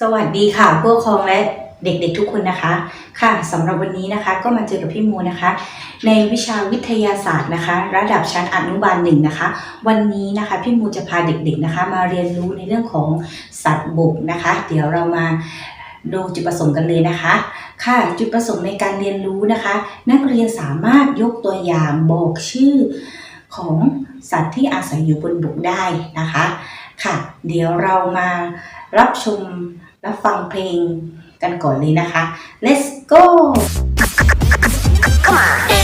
สวัสดีค่ะผู้ปกครองและเด็กๆทุกคนนะคะ ค่ะสำหรับวันนี้นะคะก็มาเจอกับพี่มูนะคะ ในวิชาวิทยาศาสตร์นะคะ ระดับชั้นอนุบาลหนึ่งนะคะ วันนี้นะคะพี่มูจะพาเด็กๆนะคะ มาเรียนรู้ในเรื่องของสัตว์บกนะคะ เดี๋ยวเรามาดูจุดประสงค์กันเลยนะคะ ค่ะจุดประสงค์ในการเรียนรู้นะคะ นักเรียนสามารถยกตัวอย่างบอกชื่อของสัตว์ที่อาศัยอยู่บนบกได้นะคะ ค่ะ เดี๋ยวเรามา รับชมรับฟังเพลงกันก่อนเลยนะคะ let's go เต้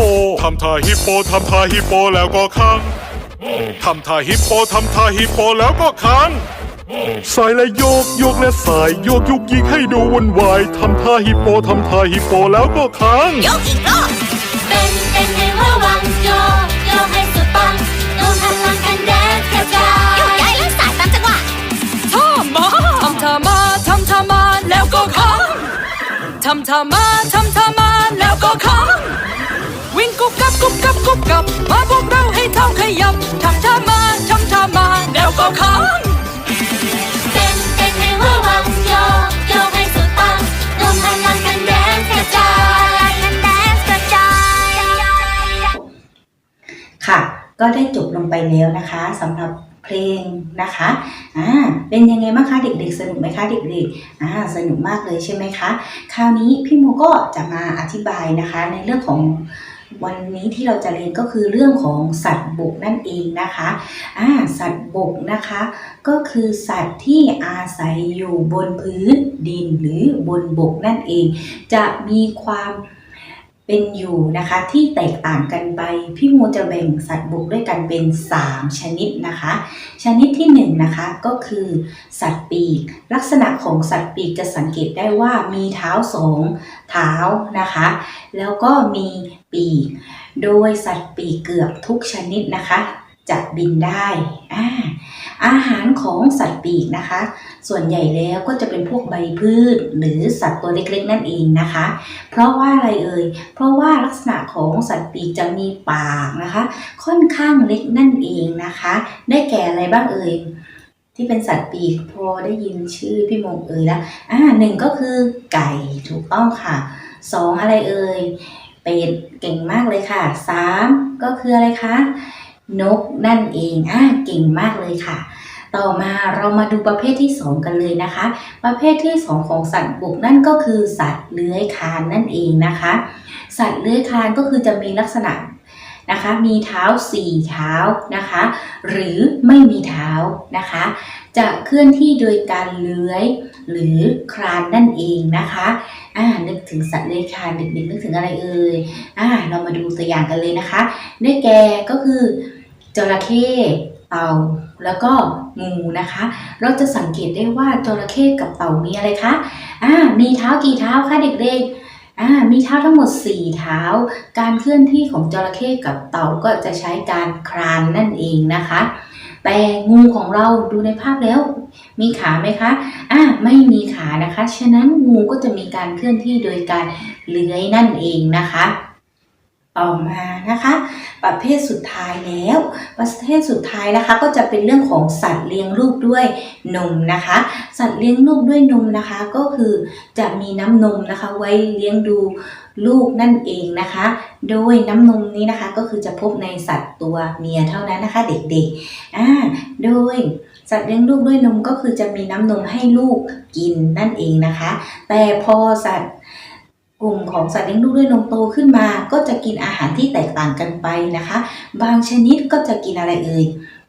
โปทำท่าฮิปโปทำท่าฮิปโปแล้วก็ค้างทำท่าฮิปโปทำท่าฮิปโปแล้วก็ค้างสายและโยกโยกและสายโยกยุกยิกให้ดูวุ่นวายทำท่าฮิปโปทำท่าฮิปโปแล้วก็ค้างยกอีกรอบเป็นเป็นให้ระวังโยกโยกให้สุดปังรวมพลังกันแดนซ์กระจายโยกย้ายและสายตามจังหวะท่ามาทำท่ามาทำท่ามาแล้วก็ค้างทำท่ามาทำท่ามาแล้วก็ค้างวิ่งกุ บกับกุบกับกุบกับ มาพวกเราให้เท่าขยับทำท่ามาทำท่ามาแล้วก็ค้างเป็นเป็นให้ระวังโยกโยกให้สุดปังรวมพลังกันแดนกระจายกันแดนกระจายค่ะ ก็ได้จบลงไปแล้วนะคะสำหรับเพลงนะคะอ่าเป็นยังไงบ้างคะเด็กๆ สนุกไหมคะเด็กๆอ่าสนุกมากเลยใช่ไหมคะ คราวนี้พี่โมก็จะมาอธิบายนะคะในเรื่องของ วันนี้ที่เราจะเรียนก็คือเรื่องของสัตว์บกนั่นเองนะคะอ่าสัตว์บกนะคะ ก็คือสัตว์ที่อาศัยอยู่บนพื้นดินหรือบนบกนั่นเอง จะมีความ เป็นอยู่นะคะที่แตกต่างกันไป พี่โมจะแบ่งสัตว์บกด้วยกันเป็น 3 ชนิดนะคะ ชนิดที่1นงนะคะก็คือสัตว์ปีก ลักษณะของสัตว์ปีกจะสังเกตได้ว่ามีเท้าสองเท้านะคะ แล้วก็มีปีก โดยสัตว์ปีกเกือบทุกชนิดนะคะ จะบินได้อาอาหารของสัตว์ปีกนะคะ ส่วนใหญ่แล้วก็จะเป็นพวกใบพืชหรือสัตว์ตัวเล็กๆนั่นเองนะคะ เพราะว่าอะไรเอ่ย เพราะว่าลักษณะของสัตว์ปีกจะมีปากนะคะ ค่อนข้างเล็กนั่นเองนะคะ ได้แก่อะไรบ้างเอ่ยที่เป็นสัตว์ปีกพอได้ยินชื่อพี่มงเอ่ยแล้วอ่าหนึ่งก็คือไก่ถูกต้องค่ะสองอะไรเอ่ยเป็ดเก่งมากเลยค่ะสามก็คืออะไรคะ นกนั่นเองอ่าเก่งมากเลยค่ะ ต่อมาเรามาดูประเภทที่ 2 กันเลยนะคะ ประเภทที่ 2 ของสัตว์บกนั่นก็คือสัตว์เลื้อยคลานนั่นเองนะคะ สัตว์เลื้อยคลานก็คือจะมีลักษณะนะคะมีเท้าสี่เท้านะคะ หรือไม่มีเท้านะคะ จะเคลื่อนที่โดยการเลื้อย หรือคลานนั่นเองนะคะอ่านึกถึงสัตว์เลื้อยคลานเด็กๆนึกถึงอะไรเอ่ยอ่าเรามาดูตัวอย่างกันเลยนะคะ ได้แก่ก็คือ จระเข้เต่าแล้วก็งูนะคะ เราจะสังเกตได้ว่าจระเข้กับเต่ามีอะไรคะอ่ามีเท้ากี่เท้าคะเด็กๆอ่ามีเท้าทั้งหมด 4 เท้า การเคลื่อนที่ของจระเข้กับเต่าก็จะใช้การคลานนั่นเองนะคะ แต่งูของเราดูในภาพแล้ว มีขาไหมคะอ่าไม่มีขานะคะ ฉะนั้นงูก็จะมีการเคลื่อนที่โดยการเลื้อยนั่นเองนะคะ ต่อมานะคะ ประเภทสุดท้ายแล้ว ประเภทสุดท้ายนะคะ ก็จะเป็นเรื่องของสัตว์เลี้ยงลูกด้วยนมนะคะ สัตว์เลี้ยงลูกด้วยนมนะคะ ก็คือจะมีน้ำนมนะคะ ไว้เลี้ยงดูลูกนั่นเองนะคะ โดยน้ำนมนี้นะคะก็คือจะพบในสัตว์ตัวเมียเท่านั้นนะคะ เด็กๆอ่าโดยสัตว์เลี้ยงลูกด้วยนมก็คือจะมีน้ำนมให้ลูกกินนั่นเองนะคะ แต่พอสัตว์ กลุ่มของสัตว์เลี้ยงลูกด้วยนมโตขึ้นมา ก็จะกินอาหารที่แตกต่างกันไปนะคะ บางชนิดก็จะกินอะไรเอ่ย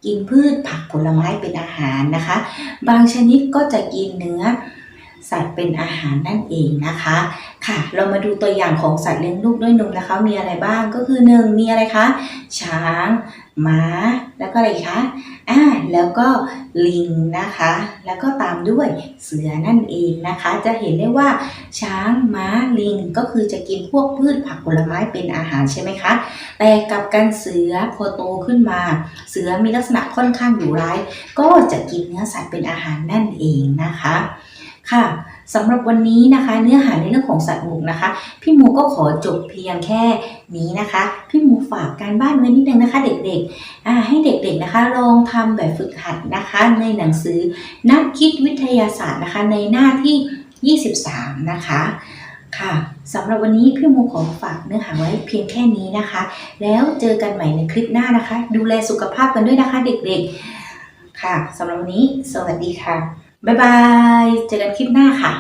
กินพืชผักผลไม้เป็นอาหารนะคะ บางชนิดก็จะกินเนื้อ สัตว์เป็นอาหารนั่นเองนะคะค่ะ เรามาดูตัวอย่างของสัตว์เลี้ยงลูกด้วยนมนะคะ มีอะไรบ้างก็คือหนึ่งมีอะไรคะช้างม้าแล้วก็อะไรคะอ่าแล้วก็ลิงนะคะ แล้วก็ตามด้วยเสือนั่นเองนะคะ จะเห็นได้ว่าช้างม้าลิงก็คือจะกินพวกพืชผักผลไม้เป็นอาหารใช่ไหมคะแต่กับกันเสือพอโตขึ้นมา เสือมีลักษณะค่อนข้างดุร้าย ก็จะกินเนื้อสัตว์เป็นอาหารนั่นเองนะคะ ค่ะสำหรับวันนี้นะคะเนื้อหาในเรื่องของสัตว์บกนะคะ พี่หมูก็ขอจบเพียงแค่นี้นะคะ พี่หมูฝากการบ้านไว้นิดนึงนะคะ เด็กๆให้เด็กๆนะคะลองทำแบบฝึกหัดนะคะ ในหนังสือนักคิดวิทยาศาสตร์นะคะในหน้าที่ 23 นะคะค่ะสำหรับวันนี้พี่หมูขอฝากเนื้อหาไว้เพียงแค่นี้นะคะ แล้วเจอกันใหม่ในคลิปหน้านะคะ ดูแลสุขภาพกันด้วยนะคะเด็กๆ ค่ะสำหรับวันนี้ สวัสดีค่ะ บ๊ายบาย เจอกันคลิปหน้าค่ะ